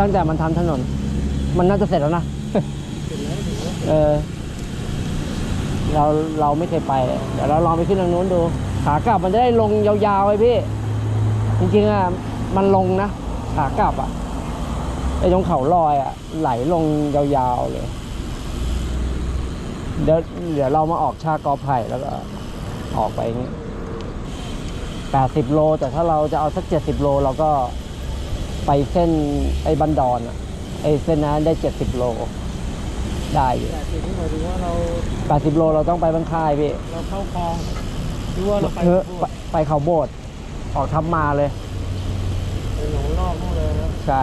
ตั้งแต่มันทำถนน มันน่าจะเสร็จแล้วนะเออเราเราไม่เคยไป เดี๋ยวเราลองไปขึ้นทางนู้นดู ขากลับมันจะได้ลงยาวๆไว้พี่ จริงๆอะมันลงนะ ขากลับอะไอ้ตรงเขาลอยอะ ไหลลงยาวๆเลย เดี๋ยวเดี๋ยวเรามาออกชากอไผ่แล้วก็ ออกไปอย่างงี้แปดสิบโล แต่ถ้าเราจะเอาสักเจ็ดสิบโลเราก็ ไปเส้นไอ้บันดอนอะไอ้เส้นนั้นได้เจ็ดสิบโล ได้อยู่แต่สิ่งที่หมายถึงว่าเราแปดสิบโลเราต้องไปบางค่ายพี่เราเข้าคลองหรือว่าเราไปเออไปไปเขาโบสถ์ออกทับมาเลย ไปหนองนอกนู่นเลยนะใช่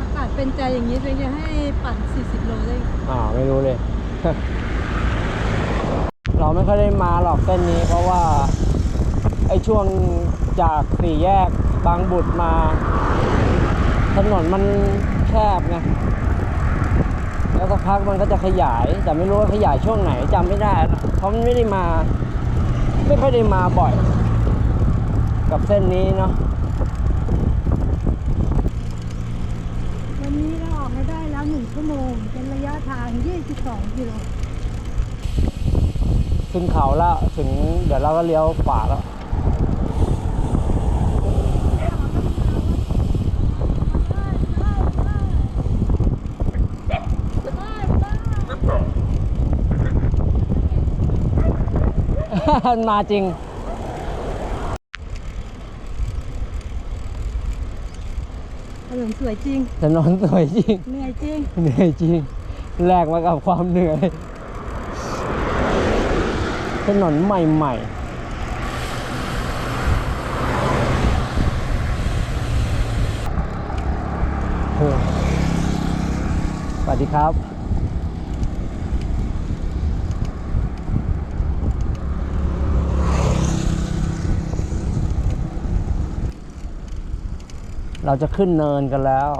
อากาศเป็นใจอย่างนี้เลยจะให้ปั่น 40 โลได้อ่าไม่รู้เลย เราไม่ค่อยได้มาหรอกเส้นนี้ เพราะว่า ไอ้ช่วงจากสี่แยกบางบุตรมา ถนนมันแคบไงแล้วสักพักมันก็จะขยาย แต่ไม่รู้ว่าขยายช่วงไหนจำไม่ได้ เพราะมันไม่ได้มา ไม่ค่อยได้มาบ่อย กับเส้นนี้เนาะ วันนี้เราออกมาได้แล้ว 1 ชั่วโมง เป็นระยะ ทาง 22 กิโล ขึ้นเขาแล้วถึงเดี๋ยวเราก็เลี้ยวขวาแล้ว มาจริงถนนสวยจริงถนนสวยจริง เหนื่อยจริง เหนื่อยจริง แลกมากับความเหนื่อยถนนใหม่ๆสวัสดีครับ เราจะขึ้นเนินกันแล้ว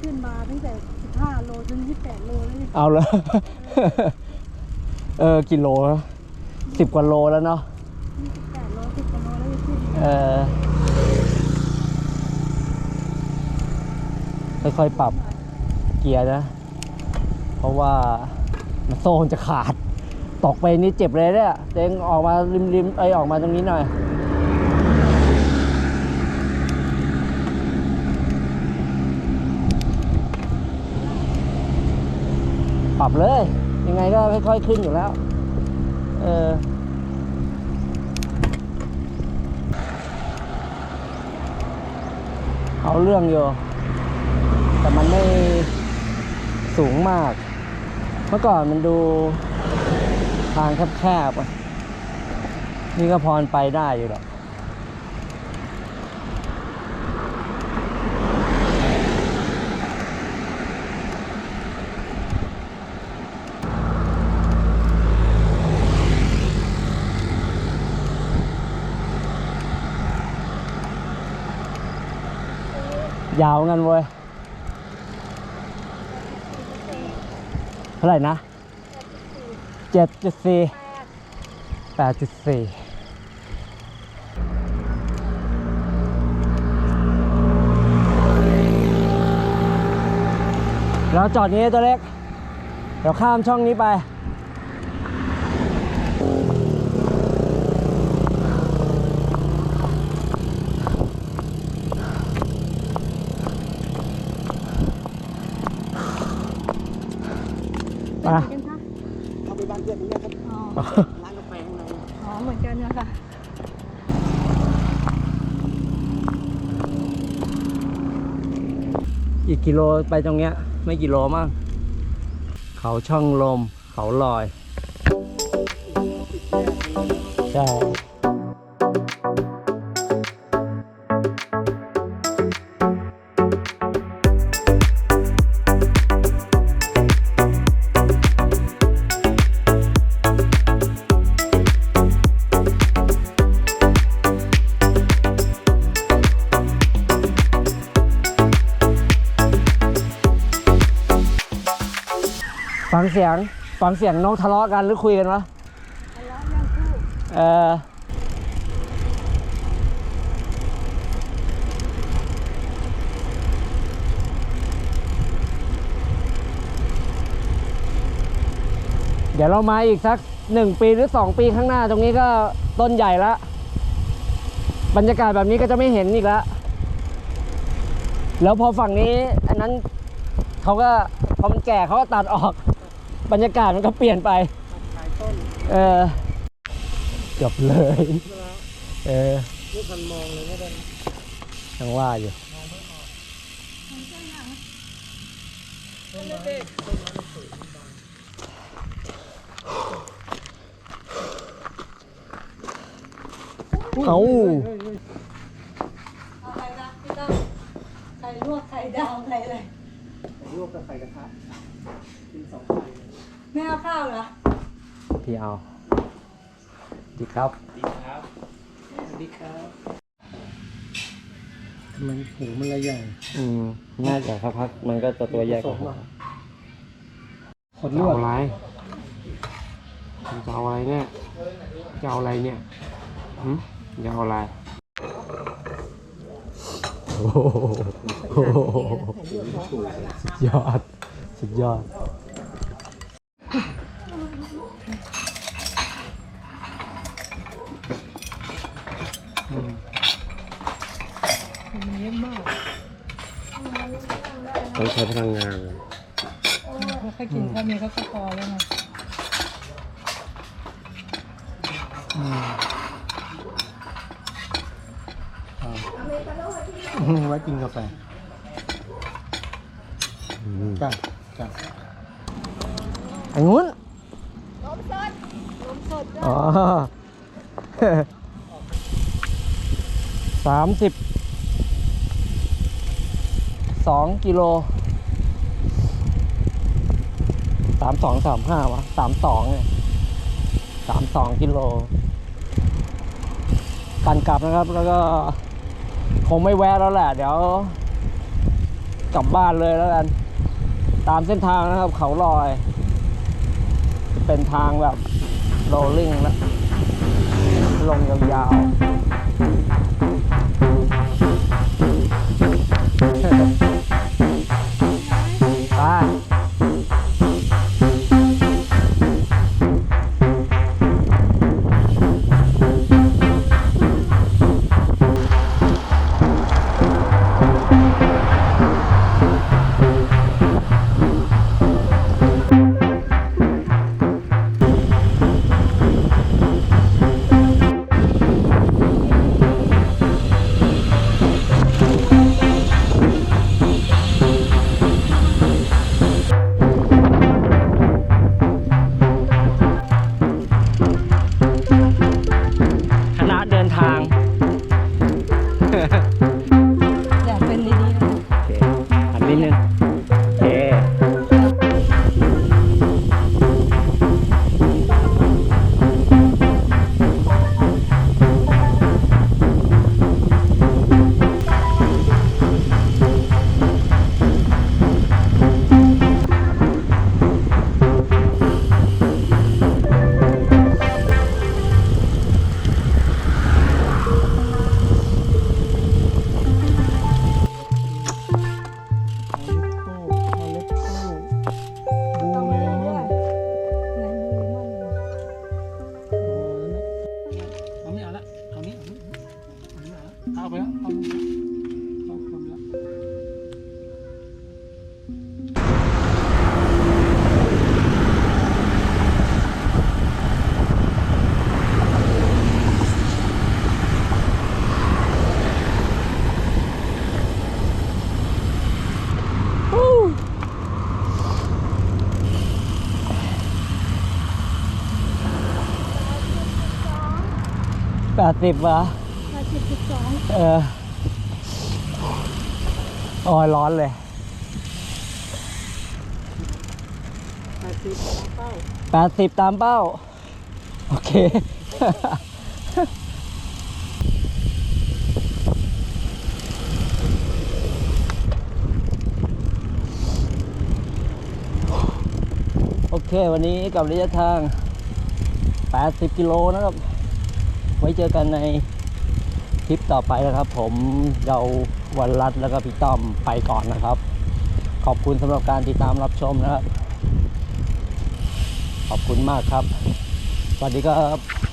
ขึ้นมาตั้งแต่ 15 โลจน28 โลแล้วนี่เอาเลยเออกิโลแล้วสิบกว่าโลแล้วเนาะ28 โล10กว่าโลแล้วจะขึ้นเออค่อยๆปรับเกียร์นะ เพราะว่ามันโซ่มันจะขาด ตกไปนี่เจ็บเลยเนี่ยเต็งออกมาริมๆเอ้ยออกมาตรงนี้หน่อย ปรับเลย ยังไงก็ค่อยๆขึ้นอยู่แล้ว เออเอาเรื่องอยู่ แต่มันไม่สูงมาก เมื่อก่อนมันดูทางแคบๆนี่ก็พรไปได้อยู่หรอก ยาวงันเว้ยเท่าไหร่นะเจ็ดจุดสี่แปดจุดสี่เราจอดนี้ตัวเล็ก เดี๋ยวข้ามช่องนี้ไป ไปไหนกันคะเข้าไปบ้านเพื่อนนี่นะครับอ๋อร้านกาแฟข้างในอ๋อเหมือนกันนะคะอีกกิโลไปตรงเนี้ย ไม่กี่โลมั้งเขาช่องลม เขาลอย ใช่ งเสียงฟังเสียงนกทะเลาะกันหรือคุยกันวะทะเลาะเรื่องเออเดี๋ยวเรามาอีกสักหนึ่งปีหรือสองปีข้างหน้าตรงนี้ก็ต้นใหญ่ละบรรยากาศแบบนี้ก็จะไม่เห็นอีกแล้วแล้วพอฝั่งนี้ อันนั้นเขาก็พอมันแก่เขาก็ตัดออก บรรยากาศมันก็เปลี่ยนไปขายต้นเออเกือบเลย เออลูกพันมองเลยก็ได้ยังว่าอยู่เอาอะไรนะพี่ต้องไข่ลวกไข่ดาวไข่อะไร ลวกกับใส่กระทะกินสองไข่ ไม่เอาข้าวเหรอพี่เอาดีครับดีครับสวัสดีครับทำไมหูมันละใหญ่อืมน่าจะสักพักมันก็จะตัวใหญ่กว่าผสมอะคนลวกอะไรจะเอาอะไรเนี่ยจะเอาอะไรเนี่ยหืมจะเอาอะไรโอ้โหสุดยอด สุดยอด เยอะมากต้องใช้พลังงานไม่ค่อยกินแค่นี้ก็พอแล้วไงไว้กินกาแฟจ้ะจ้ะอันนู้นนมสดนมสดอ๋อสามสิบสองกิโลสามสองสามห้าวะสามสองเนี่ยสามสองกิโลกันกลับนะครับแล้วก็คงไม่แวะแล้วแหละ เดี๋ยวกลับบ้านเลยแล้วกัน ตามเส้นทางนะครับ เขาลอย เป็นทางแบบโรลลิ่งแล้วลงยาวๆ แปดสิบวะแปดสิบสิบสองเออโอ้ยร้อนเลยแปดสิบเป้าแปดสิบตามเป้า โอเค โอเคเควันนี้กับระยะทาง 80 กิโลนะครับ ไว้เจอกันในคลิปต่อไปนะครับ ผมเราวันรัตแล้วก็พี่ต้อมไปก่อนนะครับ ขอบคุณสำหรับการติดตามรับชมนะครับ ขอบคุณมากครับ สวัสดีครับ